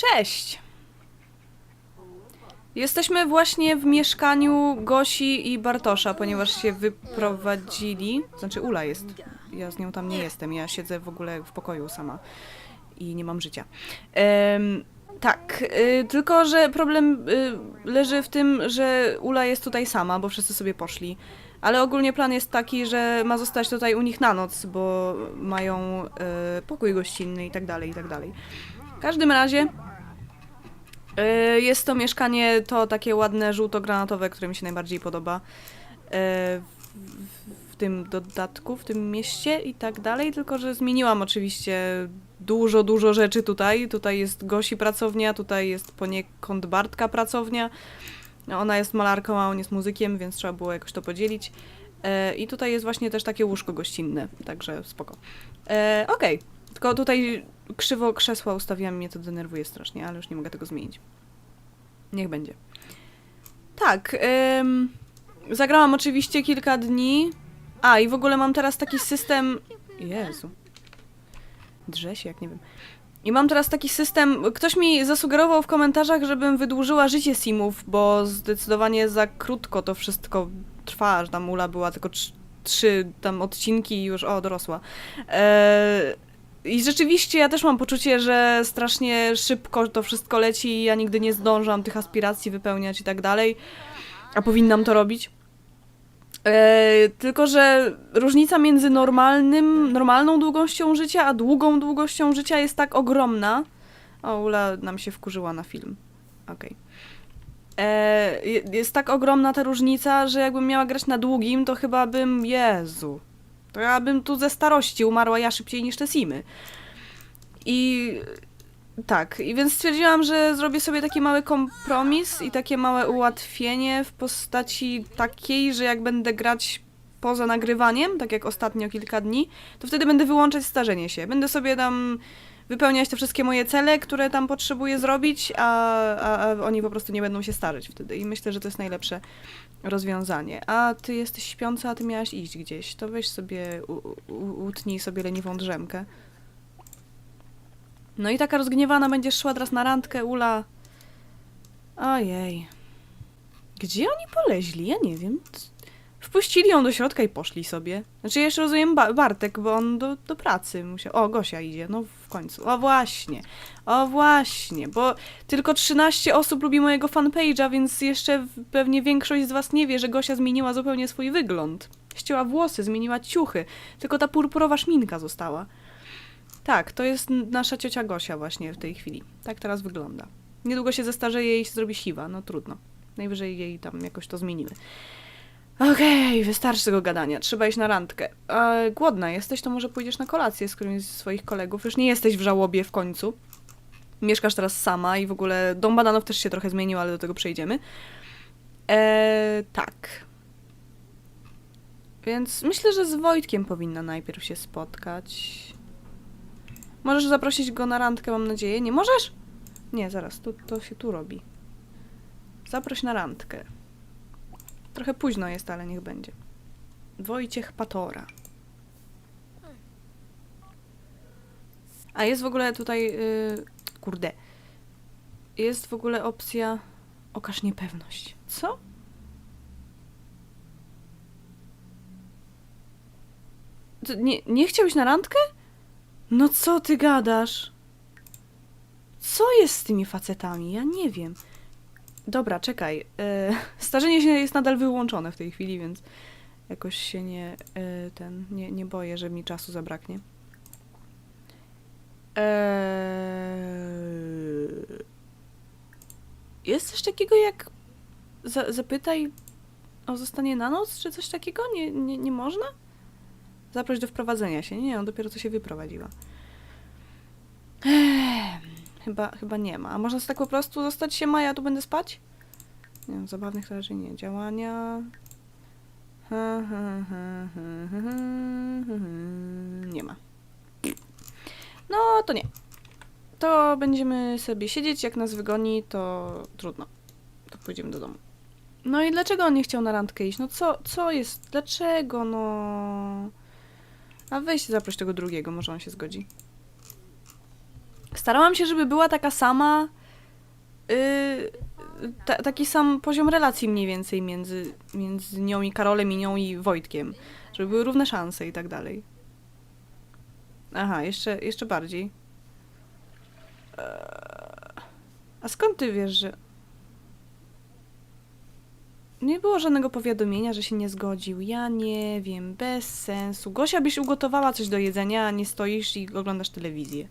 Cześć! Jesteśmy właśnie w mieszkaniu Gosi i Bartosza, ponieważ się wyprowadzili. Znaczy, Ula jest. Ja z nią tam nie jestem. Ja siedzę w ogóle w pokoju sama i nie mam życia. Tak, y, tylko że problem y, leży w tym, że Ula jest tutaj sama, bo wszyscy sobie poszli. Ale ogólnie plan jest taki, że ma zostać tutaj u nich na noc, bo mają y, pokój gościnny i tak dalej, i tak dalej. W każdym razie y, jest to mieszkanie, to takie ładne, żółto-granatowe, które mi się najbardziej podoba. y, w, tym dodatku, w tym mieście i tak dalej, tylko że zmieniłam oczywiście dużo, dużo rzeczy tutaj. Tutaj jest Gosi pracownia, tutaj jest poniekąd Bartka pracownia. Ona jest malarką, a on jest muzykiem, więc trzeba było jakoś to podzielić. E, I tutaj jest właśnie też takie łóżko gościnne, także spoko. E, Okej, tylko tutaj krzywo krzesła ustawiłam, mnie to denerwuje strasznie, ale już nie mogę tego zmienić. Niech będzie. Tak, em, zagrałam oczywiście kilka dni. A, i w ogóle mam teraz taki system... Jezu. Drze się, jak nie wiem. I mam teraz taki system. Ktoś mi zasugerował w komentarzach, żebym wydłużyła życie Simów, bo zdecydowanie za krótko to wszystko trwa, że tam Ula była tylko trz- trzy tam odcinki i już o, dorosła. Eee, I rzeczywiście ja też mam poczucie, że strasznie szybko to wszystko leci i ja nigdy nie zdążam tych aspiracji wypełniać i tak dalej, a powinnam to robić. E, tylko, że różnica między normalnym, normalną długością życia, a długą długością życia jest tak ogromna. O, Ula nam się wkurzyła na film. Okej. E, je- Jest tak ogromna ta różnica, że jakbym miała grać na długim, to chyba bym. Jezu. To ja bym tu ze starości umarła ja szybciej niż te Simy. I tak, i więc stwierdziłam, że zrobię sobie taki mały kompromis i takie małe ułatwienie w postaci takiej, że jak będę grać poza nagrywaniem, tak jak ostatnio kilka dni, to wtedy będę wyłączać starzenie się. Będę sobie tam wypełniać te wszystkie moje cele, które tam potrzebuję zrobić, a, a, a oni po prostu nie będą się starzeć wtedy. I myślę, że to jest najlepsze rozwiązanie. A ty jesteś śpiąca, a ty miałaś iść gdzieś. To weź sobie, utnij sobie leniwą drzemkę. No i taka rozgniewana będziesz szła teraz na randkę, Ula. Ojej. Gdzie oni poleźli? Ja nie wiem. Wpuścili ją do środka i poszli sobie. Znaczy, jeszcze rozumiem ba Bartek, bo on do, do pracy musiał. O, Gosia idzie, no w końcu. O, właśnie. O, właśnie, bo tylko 13 osób lubi mojego fanpage'a, więc jeszcze pewnie większość z was nie wie, że Gosia zmieniła zupełnie swój wygląd. Ścięła włosy, zmieniła ciuchy. Tylko ta purpurowa szminka została. Tak, to jest nasza ciocia Gosia właśnie w tej chwili. Tak teraz wygląda. Niedługo się zestarzeje i się zrobi siwa, no trudno. Najwyżej jej tam jakoś to zmienimy. Okej, wystarczy tego gadania. Trzeba iść na randkę. E, głodna jesteś, to może pójdziesz na kolację z którymś z swoich kolegów. Już nie jesteś w żałobie w końcu. Mieszkasz teraz sama i w ogóle dom badanów też się trochę zmienił, ale do tego przejdziemy. E, tak. Więc myślę, że z Wojtkiem powinna najpierw się spotkać. Możesz zaprosić go na randkę, mam nadzieję. Nie możesz? Nie, zaraz, to, to się tu robi. Zaproś na randkę. Trochę późno jest, ale niech będzie. Wojciech Patora. A jest w ogóle tutaj. Yy, kurde. Jest w ogóle opcja. Okaż niepewność. Co? To nie, nie chciałbyś na randkę? No co ty gadasz? Co jest z tymi facetami? Ja nie wiem. Dobra, czekaj. E, starzenie się jest nadal wyłączone w tej chwili, więc jakoś się nie e, ten nie, nie boję, że mi czasu zabraknie. Eee, jest coś takiego jak za, zapytaj o zostanie na noc, czy coś takiego? Nie, nie, nie można? Zaproś do wprowadzenia się. Nie, on dopiero co się wyprowadziła. Eee, chyba, chyba nie ma. A można tak po prostu zostać się ma, ja tu będę spać? Nie wiem, zabawnych to raczej nie. Działania... Nie ma. No, to nie. To będziemy sobie siedzieć, jak nas wygoni, to trudno. To pójdziemy do domu. No i dlaczego on nie chciał na randkę iść? No co, co jest? Dlaczego, no? A weź zaproś tego drugiego, może on się zgodzi. Starałam się, żeby była taka sama. Yy, ta, taki sam poziom relacji mniej więcej między, między nią i Karolem, i nią i Wojtkiem. Żeby były równe szanse i tak dalej. Aha, jeszcze, jeszcze bardziej. Eee, A skąd ty wiesz, że. Nie było żadnego powiadomienia, że się nie zgodził. Ja nie wiem, bez sensu. Gosia byś ugotowała coś do jedzenia, a nie stoisz i oglądasz telewizję.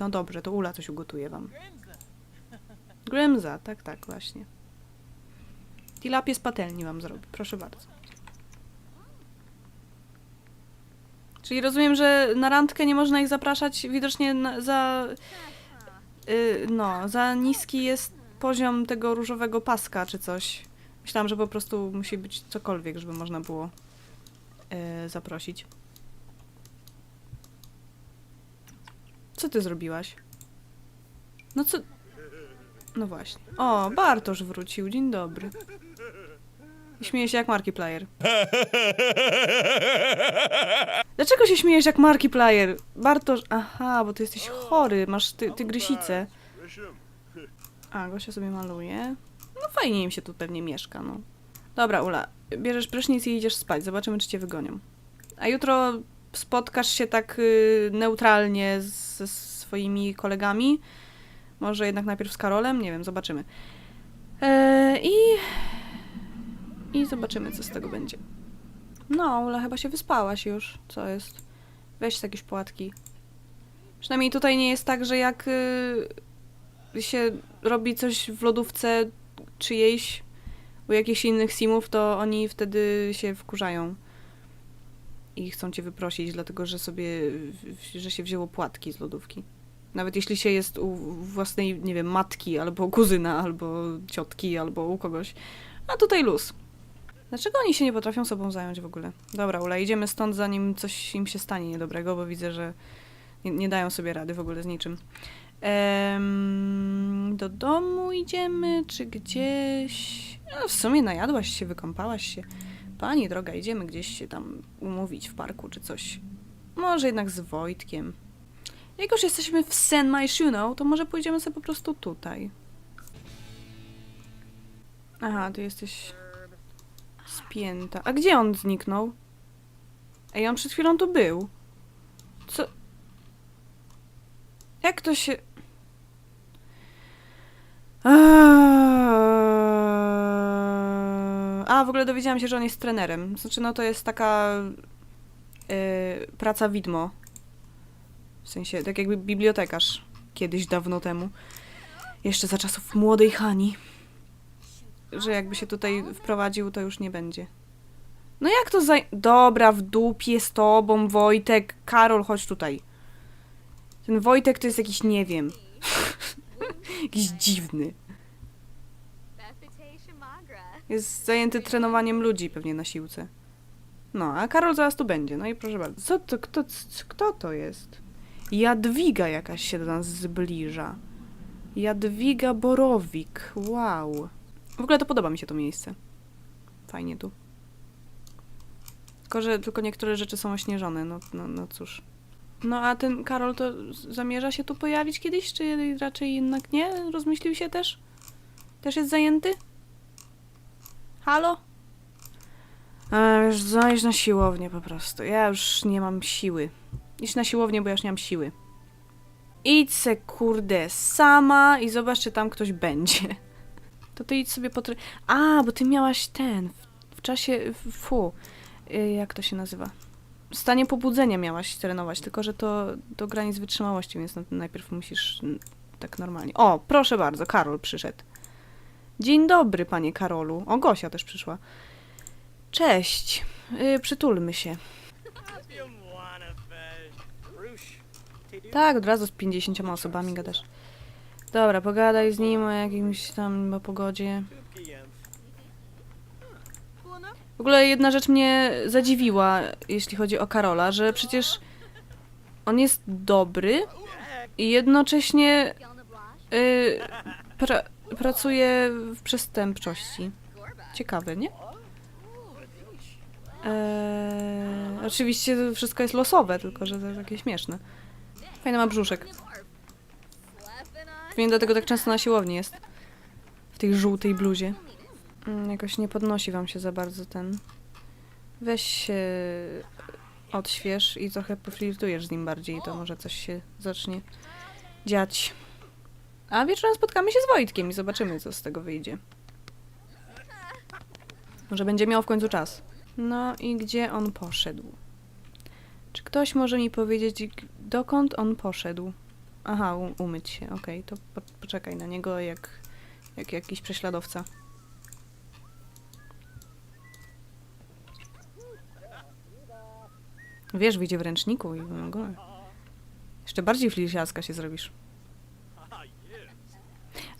No dobrze, to Ula coś ugotuje wam. Grymza, tak, tak, właśnie. Tilapie z patelni wam zrobi, proszę bardzo. Czyli rozumiem, że na randkę nie można ich zapraszać widocznie na, za... y, no, za niski jest poziom tego różowego paska czy coś. Myślałam, że po prostu musi być cokolwiek, żeby można było y, zaprosić. Co ty zrobiłaś? No co... No właśnie. O, Bartosz wrócił. Dzień dobry. I Śmieje się jak Markiplier. Dlaczego się śmiejesz jak Markiplier? Bartosz... Aha, bo ty jesteś chory. Masz ty, tygrysicę. A, Gosia sobie maluje. No fajnie im się tu pewnie mieszka, no. Dobra, Ula. Bierzesz prysznic i idziesz spać. Zobaczymy, czy cię wygonią. A jutro spotkasz się tak y, neutralnie ze swoimi kolegami. Może jednak najpierw z Karolem? Nie wiem, zobaczymy. E, I... I zobaczymy, co z tego będzie. No, Ula chyba się wyspałaś już. Co jest? Weź jakieś płatki. Przynajmniej tutaj nie jest tak, że jak y, się robi coś w lodówce czyjejś u jakichś innych simów, to oni wtedy się wkurzają i chcą cię wyprosić, dlatego że sobie, że się wzięło płatki z lodówki. Nawet jeśli się jest u własnej, nie wiem, matki, albo kuzyna, albo ciotki, albo u kogoś. A tutaj luz. Dlaczego oni się nie potrafią sobą zająć w ogóle? Dobra, Ula, idziemy stąd, zanim coś im się stanie niedobrego, bo widzę, że nie, nie dają sobie rady w ogóle z niczym. Em, do domu idziemy, czy gdzieś? No, w sumie najadłaś się, wykąpałaś się. Pani droga, idziemy gdzieś się tam umówić w parku czy coś. Może jednak z Wojtkiem. Jak już jesteśmy w San Myshuno, to może pójdziemy sobie po prostu tutaj. Aha, ty jesteś spięta. A gdzie on zniknął? Ej, on przed chwilą tu był. Co? Jak to się... Eee, A, w ogóle dowiedziałam się, że on jest trenerem. Znaczy, no to jest taka yy, praca widmo. W sensie, tak jakby bibliotekarz kiedyś dawno temu. Jeszcze za czasów młodej Hani. Że jakby się tutaj wprowadził, to już nie będzie. No jak to za... Dobra, w dupie z tobą, Wojtek. Karol, chodź tutaj. Ten Wojtek to jest jakiś, nie wiem, jakiś dziwny. Jest zajęty trenowaniem ludzi pewnie na siłce. No, a Karol zaraz tu będzie. No i proszę bardzo. Co to, kto, kto to jest? Jadwiga jakaś się do nas zbliża. Jadwiga Borowik. Wow. W ogóle to podoba mi się to miejsce. Fajnie tu. Tylko, że tylko niektóre rzeczy są ośnieżone. No, no, no cóż. No a ten Karol to zamierza się tu pojawić kiedyś, czy raczej jednak nie? Rozmyślił się też? Też jest zajęty? Halo? A, już zajdź na siłownię po prostu. Ja już nie mam siły. Idź na siłownię, bo ja już nie mam siły. Idź se, kurde, sama i zobacz, czy tam ktoś będzie. To ty idź sobie po... A, bo ty miałaś ten, w, w czasie... Fu, y, jak to się nazywa? W stanie pobudzenia miałaś trenować, tylko że to do granic wytrzymałości, więc no, najpierw musisz tak normalnie. O, proszę bardzo, Karol przyszedł. Dzień dobry, panie Karolu. O, Gosia też przyszła. Cześć. Y, przytulmy się. Tak, od razu z 50 osobami gadasz. Dobra, pogadaj z nim o jakimś tam o pogodzie. W ogóle jedna rzecz mnie zadziwiła, jeśli chodzi o Karola, że przecież on jest dobry i jednocześnie y, pra, pracuje w przestępczości. Ciekawe, nie? Eee, oczywiście wszystko jest losowe, tylko że to takie śmieszne. Fajny ma brzuszek. Pewnie dlatego tak często na siłowni jest. W tej żółtej bluzie. Mm, Jakoś nie podnosi wam się za bardzo ten. Weź się odśwież i trochę poflirtujesz z nim bardziej, to może coś się zacznie dziać. A wieczorem spotkamy się z Wojtkiem i zobaczymy, co z tego wyjdzie. Może będzie miał w końcu czas. No i gdzie on poszedł? Czy ktoś może mi powiedzieć, dokąd on poszedł? Aha, umyć się, okej, to po poczekaj na niego jak, jak jakiś prześladowca. Wiesz, wyjdzie w ręczniku i w ogóle. Jeszcze bardziej flisiaska się zrobisz.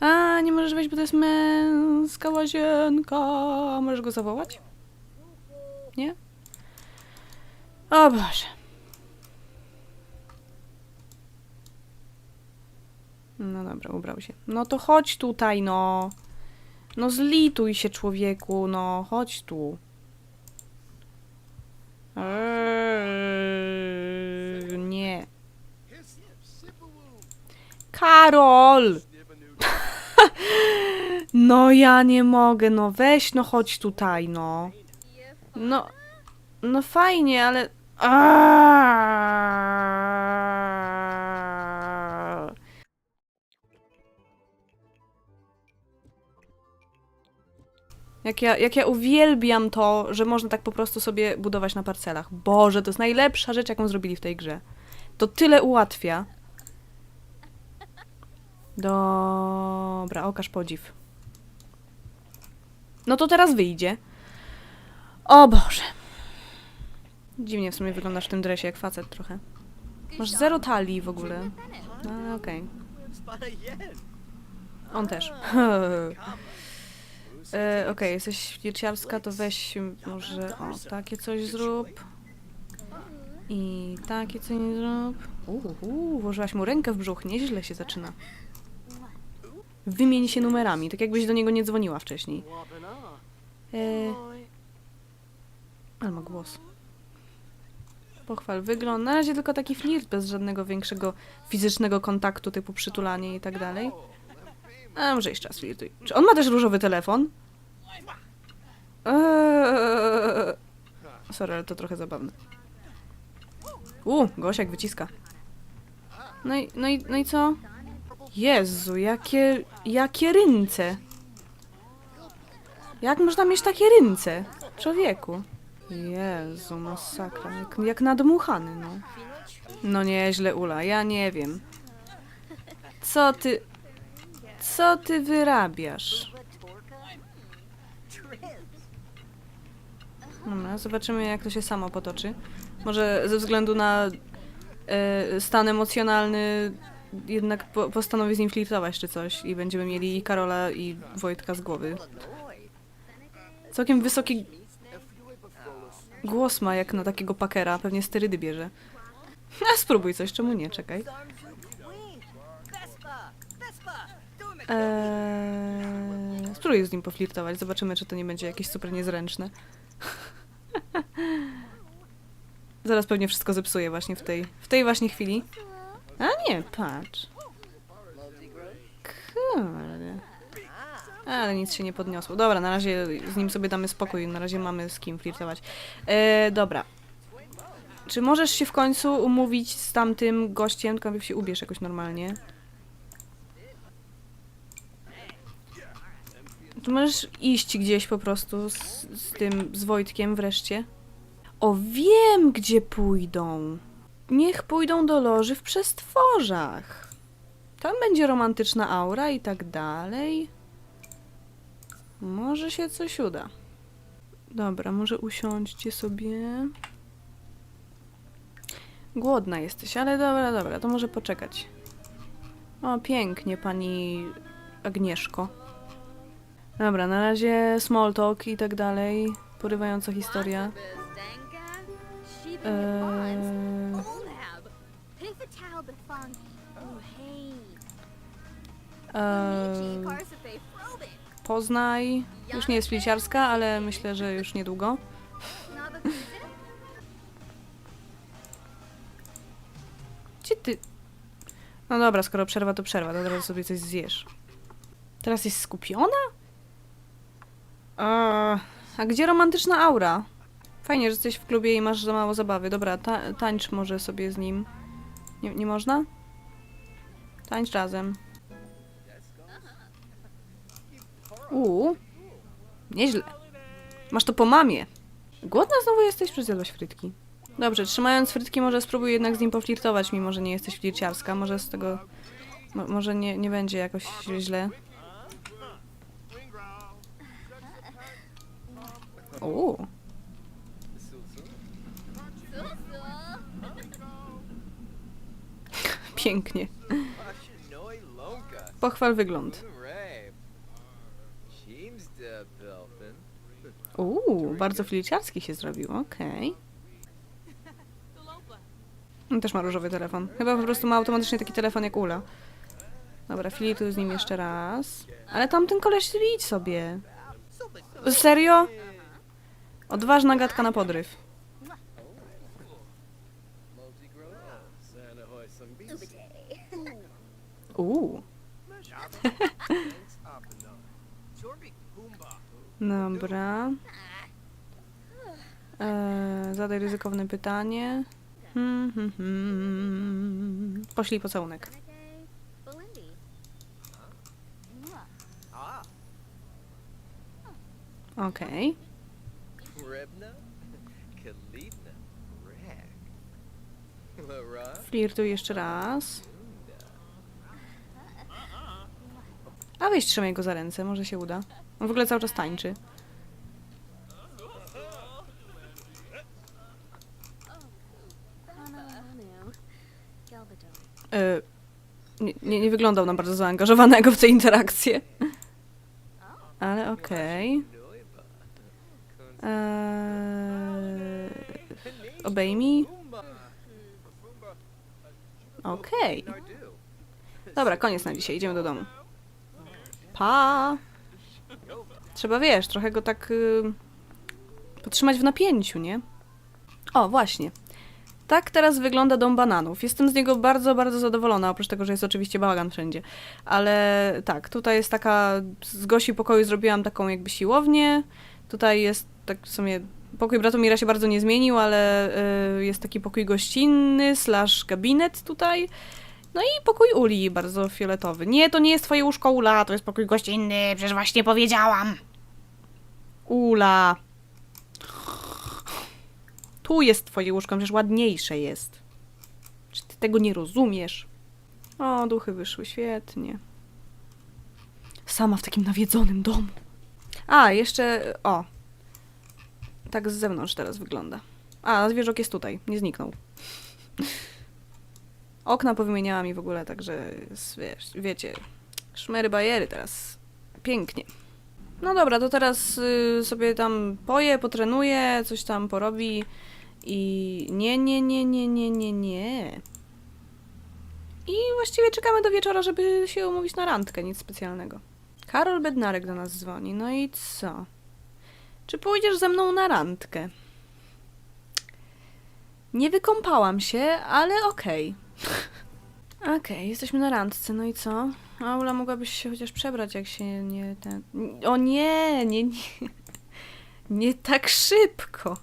A, nie możesz wejść, bo to jest męska łazienka. Możesz go zawołać? Nie? O Boże. No dobra, ubrał się. No to chodź tutaj, no. No zlituj się, człowieku, no. Chodź tu. Eee, nie. Karol! No ja nie mogę, no weź, no chodź tutaj, no. No, no fajnie, ale... Jak ja, jak ja uwielbiam to, że można tak po prostu sobie budować na parcelach. Boże, to jest najlepsza rzecz, jaką zrobili w tej grze. To tyle ułatwia. Dobra, okaż podziw. No to teraz wyjdzie. O Boże. Dziwnie w sumie wyglądasz w tym dresie jak facet trochę. Masz zero talii w ogóle. No okej. On też. e, okej, jesteś flirciarska, to weź może o, takie coś zrób. I takie coś zrób. Uhu, włożyłaś mu rękę w brzuch, nieźle się zaczyna. Wymień się numerami, tak jakbyś do niego nie dzwoniła wcześniej. E, ale ma głos. Pochwal wygląd. Na razie tylko taki flirt bez żadnego większego fizycznego kontaktu, typu przytulanie i tak dalej. A może jeszcze raz flirtuj. Czy on ma też różowy telefon? Eee... Sorry, ale to trochę zabawne. U, Gosiak wyciska. No i, no i, no i co? Jezu, jakie, jakie rynce. Jak można mieć takie rynce? Człowieku. Jezu, masakra. Jak, jak nadmuchany, no. No nieźle, Ula, ja nie wiem. Co ty... Co ty wyrabiasz? Dobra, zobaczymy jak to się samo potoczy. Może ze względu na e, stan emocjonalny jednak po, postanowi z nim flirtować czy coś i będziemy mieli i Karola i Wojtka z głowy. Całkiem wysoki głos ma jak na takiego pakera, pewnie sterydy bierze. A spróbuj coś, czemu nie, czekaj. Eee, spróbuj z nim poflirtować, zobaczymy czy to nie będzie jakieś super niezręczne. Zaraz pewnie wszystko zepsuje właśnie w tej, w tej właśnie chwili. A nie, patrz. Kurde. Ale nic się nie podniosło. Dobra, na razie z nim sobie damy spokój, na razie mamy z kim flirtować. E, dobra. Czy możesz się w końcu umówić z tamtym gościem, tylko się ubierz jakoś normalnie. To możesz iść gdzieś po prostu z, z tym, z Wojtkiem wreszcie. O, wiem, gdzie pójdą. Niech pójdą do loży w przestworzach. Tam będzie romantyczna aura i tak dalej. Może się coś uda. Dobra, może usiądźcie sobie. Głodna jesteś, ale dobra, dobra, to może poczekać. O, pięknie, pani Agnieszko. Dobra, na razie small talk i tak dalej. Porywająca historia. Eee, eee, Poznaj. Już nie jest fliciarska, ale myślę, że już niedługo. Gdzie ty? No dobra, skoro przerwa, to przerwa. Teraz sobie coś zjesz. Teraz jest skupiona? A gdzie romantyczna aura? Fajnie, że jesteś w klubie i masz za mało zabawy. Dobra, ta tańcz może sobie z nim. Nie, nie można? Tańcz razem. Uuu. Nieźle. Masz to po mamie. Głodna znowu jesteś? Przecież frytki. Dobrze, trzymając frytki może spróbuj jednak z nim poflirtować, mimo że nie jesteś flirciarska. Może z tego... Mo może nie, nie będzie jakoś źle. Uuu. Pięknie. Pochwal wygląd. Uuu, bardzo flirciarski się zrobił, okej. On też ma różowy telefon. Chyba po prostu ma automatycznie taki telefon jak Ula. Dobra, flirtuj z nim jeszcze raz. Ale tamten koleś idź sobie. Serio? Odważna gadka na podryw. Uuu. Dobra. Eee, zadaj ryzykowne pytanie. Hmm, hmm, hmm. Poślij pocałunek. Okej. Lara. Flirtuj jeszcze raz. A weź trzymaj go za ręce, może się uda. On w ogóle cały czas tańczy. E, nie, nie, nie wyglądał na bardzo zaangażowanego w tę interakcję. Ale okej. Noiba. Eee, obejmij. Okej. Nardu. Dobra, koniec na dzisiaj. Idziemy do domu. Pa! Trzeba, wiesz, trochę go tak y, podtrzymać w napięciu, nie? O, właśnie. Tak teraz wygląda dom bananów. Jestem z niego bardzo, bardzo zadowolona, oprócz tego, że jest oczywiście bałagan wszędzie. Ale tak, tutaj jest taka, z Gosi pokoju zrobiłam taką jakby siłownię. Tutaj jest tak w sumie, pokój Bratomira się bardzo nie zmienił, ale y, jest taki pokój gościnny, slash gabinet tutaj. No i pokój Uli, bardzo fioletowy. Nie, to nie jest twoje łóżko Ula, to jest pokój gościnny, przecież właśnie powiedziałam. Ula. Tu jest twoje łóżko, przecież ładniejsze jest. Czy ty tego nie rozumiesz? O, duchy wyszły, świetnie. Sama w takim nawiedzonym domu. A, jeszcze, o. Tak z zewnątrz teraz wygląda. A, zwierzok jest tutaj, nie zniknął. Okna powymieniałam i w ogóle, także wiesz, wiecie, szmery bajery teraz. Pięknie. No dobra, to teraz y, sobie tam poje, potrenuje, coś tam porobi i nie, nie, nie, nie, nie, nie, nie. I właściwie czekamy do wieczora, żeby się umówić na randkę, nic specjalnego. Karol Bednarek do nas dzwoni, no i co? Czy pójdziesz ze mną na randkę? Nie wykąpałam się, ale okej. Okej, jesteśmy na randce, no i co? Aula, mogłabyś się chociaż przebrać, jak się nie ten... O nie, nie, nie. Nie tak szybko.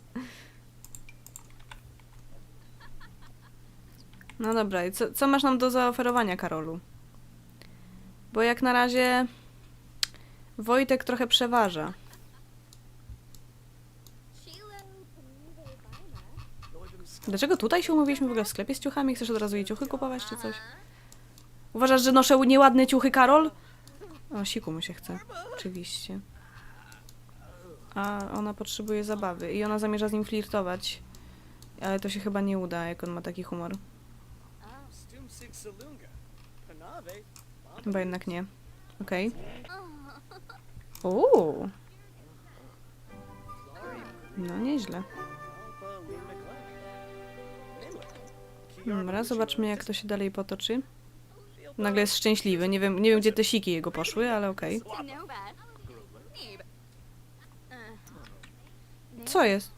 No dobra, i co, co masz nam do zaoferowania, Karolu? Bo jak na razie Wojtek trochę przeważa. Dlaczego tutaj się umówiliśmy w ogóle w sklepie z ciuchami? Chcesz od razu jej ciuchy kupować czy coś? Uważasz, że noszę nieładne ciuchy, Karol? O, siku mu się chce. Oczywiście. A ona potrzebuje zabawy i ona zamierza z nim flirtować. Ale to się chyba nie uda, jak on ma taki humor. Chyba jednak nie. Okej. Uuu. No nieźle. Dobra, zobaczmy jak to się dalej potoczy. Nagle jest szczęśliwy. Nie wiem, nie wiem gdzie te siki jego poszły, ale okej. Co jest?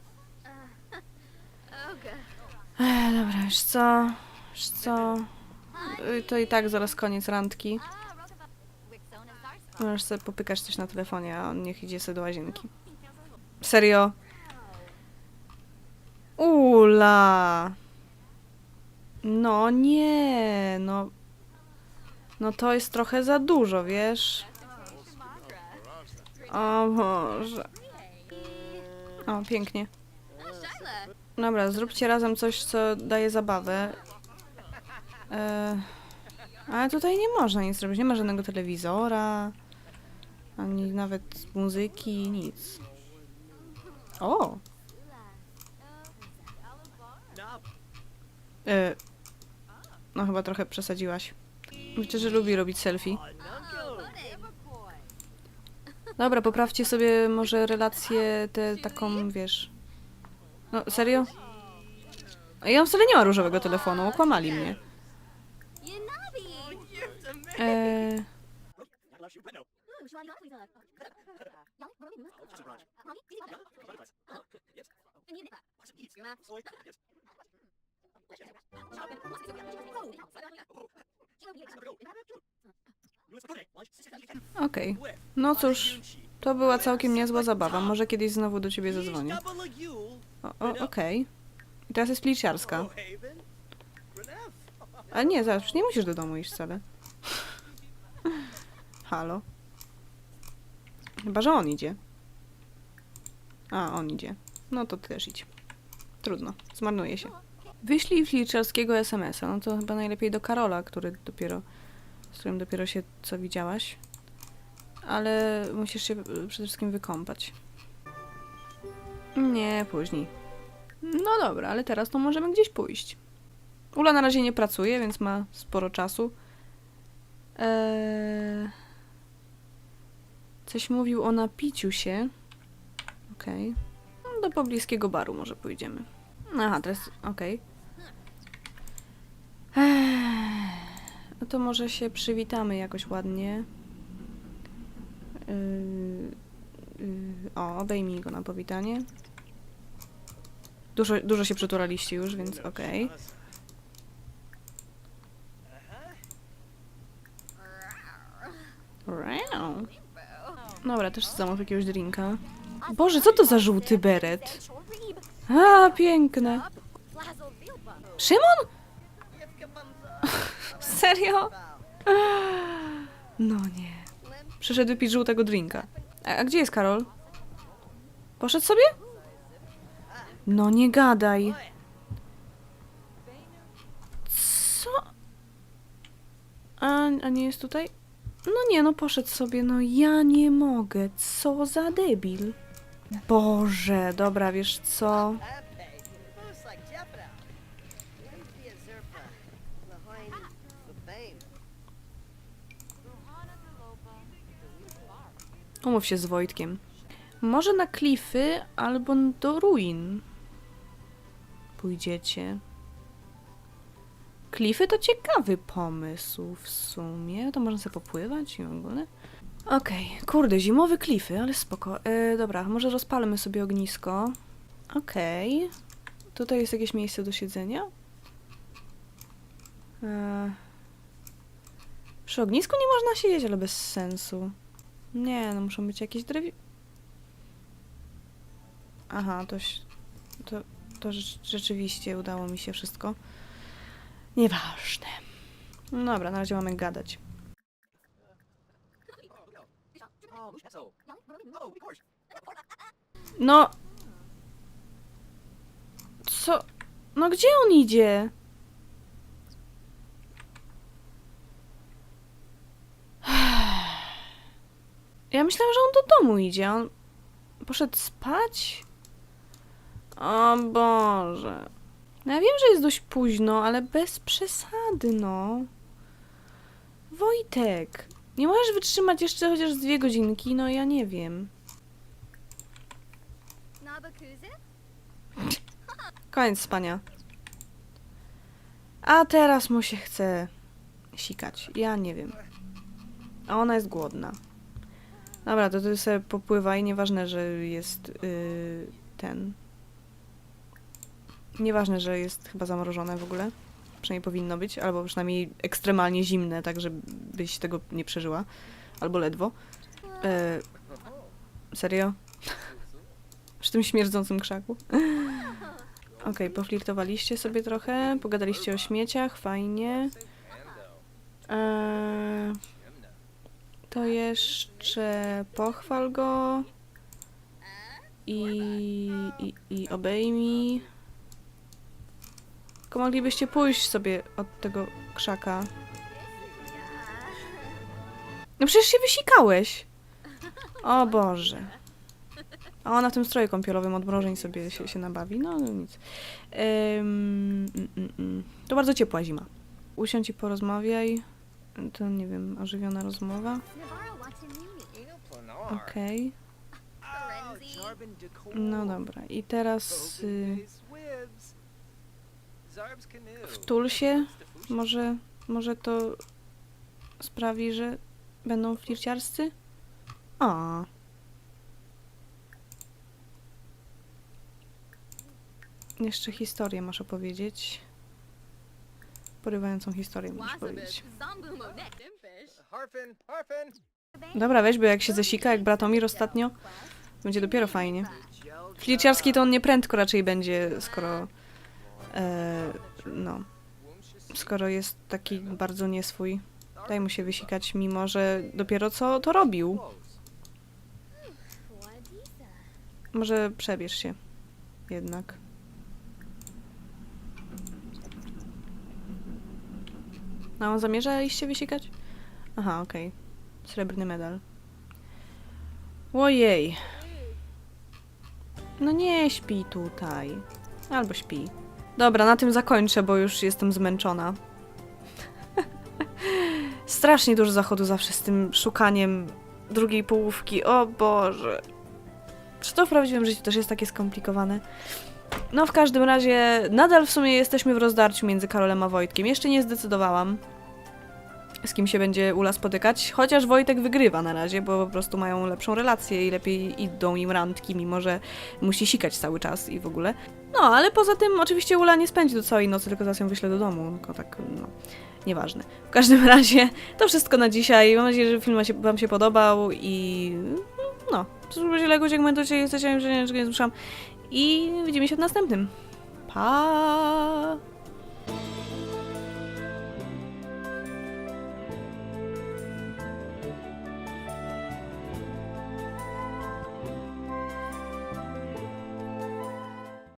Ech, dobra, wiesz co? Wiesz co? Y, To i tak zaraz koniec randki. Możesz sobie popykać coś na telefonie, a on niech idzie sobie do łazienki. Serio? Ula! No nie, no... No to jest trochę za dużo, wiesz? O Boże. O, pięknie. Dobra, zróbcie razem coś, co daje zabawę. E, ale tutaj nie można nic zrobić. Nie ma żadnego telewizora, ani nawet muzyki, nic. O! E, no chyba trochę przesadziłaś. Myślę, że lubi robić selfie. Dobra, poprawcie sobie może relację tę taką, wiesz... No, serio? Ja wcale nie ma różowego telefonu, okłamali mnie. Eee, okej. No cóż, to była całkiem niezła zabawa. Może kiedyś znowu do ciebie zadzwonię. O, o, okej. I teraz jest. Renef. Ale nie, zaraz, nie musisz do domu iść wcale. Halo. Chyba, że on idzie. A, on idzie. No to ty też idź. Trudno, zmarnuje się. Wyślij fliczarskiego SMS-a. No to chyba najlepiej do Karola, który dopiero, z którym dopiero się co widziałaś. Ale musisz się przede wszystkim wykąpać. Nie, później. No dobra, ale teraz to możemy gdzieś pójść. Ula na razie nie pracuje, więc ma sporo czasu. Eee... Coś mówił o napiciu się. Okej. No, do pobliskiego baru może pójdziemy. Aha, teraz... Okej. Eee, No to może się przywitamy jakoś ładnie. Yy, yy, o, obejmij go na powitanie. Dużo, dużo się przyturaliście już, więc okej. Rau. Dobra, też zamów jakiegoś drinka. Boże, co to za żółty beret? A, piękne. Szymon? Serio? No nie. Przyszedł wypić żółtego drinka. A, a gdzie jest Karol? Poszedł sobie? No nie gadaj. Co? A, a nie jest tutaj? No nie, no poszedł sobie. No ja nie mogę. Co za debil. Boże, dobra, wiesz co? Umów się z Wojtkiem. Może na klify albo do ruin pójdziecie. Klify to ciekawy pomysł w sumie. To można sobie popływać i w ogóle. Okej, kurde, zimowe klify, ale spoko. E, dobra, może rozpalmy sobie ognisko. Okej. Tutaj jest jakieś miejsce do siedzenia. E, przy ognisku nie można siedzieć, ale bez sensu. Nie, no muszą być jakieś drewi... Aha, to, ś- to, to rzecz, rzeczywiście udało mi się wszystko. Nieważne. No Dobra, na razie mamy gadać. No... Co? No gdzie on idzie? Ja myślałam, że on do domu idzie. On poszedł spać? O Boże. No ja wiem, że jest dość późno, ale bez przesady, no. Wojtek, nie możesz wytrzymać jeszcze chociaż z dwie godzinki? No ja nie wiem. Koniec spania. A teraz mu się chce sikać. Ja nie wiem. A ona jest głodna. Dobra, to ty sobie popływaj. Nieważne, że jest yy, ten. Nieważne, że jest chyba zamrożone w ogóle. Przynajmniej powinno być, albo przynajmniej ekstremalnie zimne, tak żebyś tego nie przeżyła. Albo ledwo. E, serio? Przy tym śmierdzącym krzaku? Okej, poflirtowaliście sobie trochę, pogadaliście o śmieciach, fajnie. Eee, to jeszcze pochwal go i, i, i obejmij. Tylko moglibyście pójść sobie od tego krzaka. No przecież się wysikałeś. O Boże. A ona w tym stroju kąpielowym odmrożeń sobie się, się nabawi. No, no nic. Mm, mm, mm. To bardzo ciepła zima. Usiądź i porozmawiaj. To nie wiem, ożywiona rozmowa. Okej. No dobra. I teraz y, wtul się. Może, może to sprawi, że będą flirciarscy? A. Jeszcze historię masz opowiedzieć. Porywającą historię musisz powiedzieć. Dobra, weź, bo jak się zasika, jak Bratomir ostatnio, będzie dopiero fajnie. Flirciarski to on nie prędko raczej będzie, skoro... E, no, skoro jest taki bardzo nieswój. Daj mu się wysikać, mimo że dopiero co to robił. Może przebierz się. Jednak. No, on zamierza iść się wysikać? Aha, okej. Srebrny medal. Ojej. No nie śpi tutaj. Albo śpi. Dobra, na tym zakończę, bo już jestem zmęczona. Strasznie dużo zachodu zawsze z tym szukaniem drugiej połówki. O Boże. Czy to w prawdziwym życiu też jest takie skomplikowane? No w każdym razie, nadal w sumie jesteśmy w rozdarciu między Karolem a Wojtkiem. Jeszcze nie zdecydowałam, z kim się będzie Ula spotykać, chociaż Wojtek wygrywa na razie, bo po prostu mają lepszą relację i lepiej idą im randki, mimo że musi sikać cały czas i w ogóle. No, ale poza tym oczywiście Ula nie spędzi do całej nocy, tylko zaraz ją wyślę do domu, tylko tak, no, nieważne. W każdym razie to wszystko na dzisiaj. Mam nadzieję, że film wam się podobał i no, spróbujcie legać, jak będziecie, jesteście, że nie, nie słyszałam i widzimy się w następnym. Pa!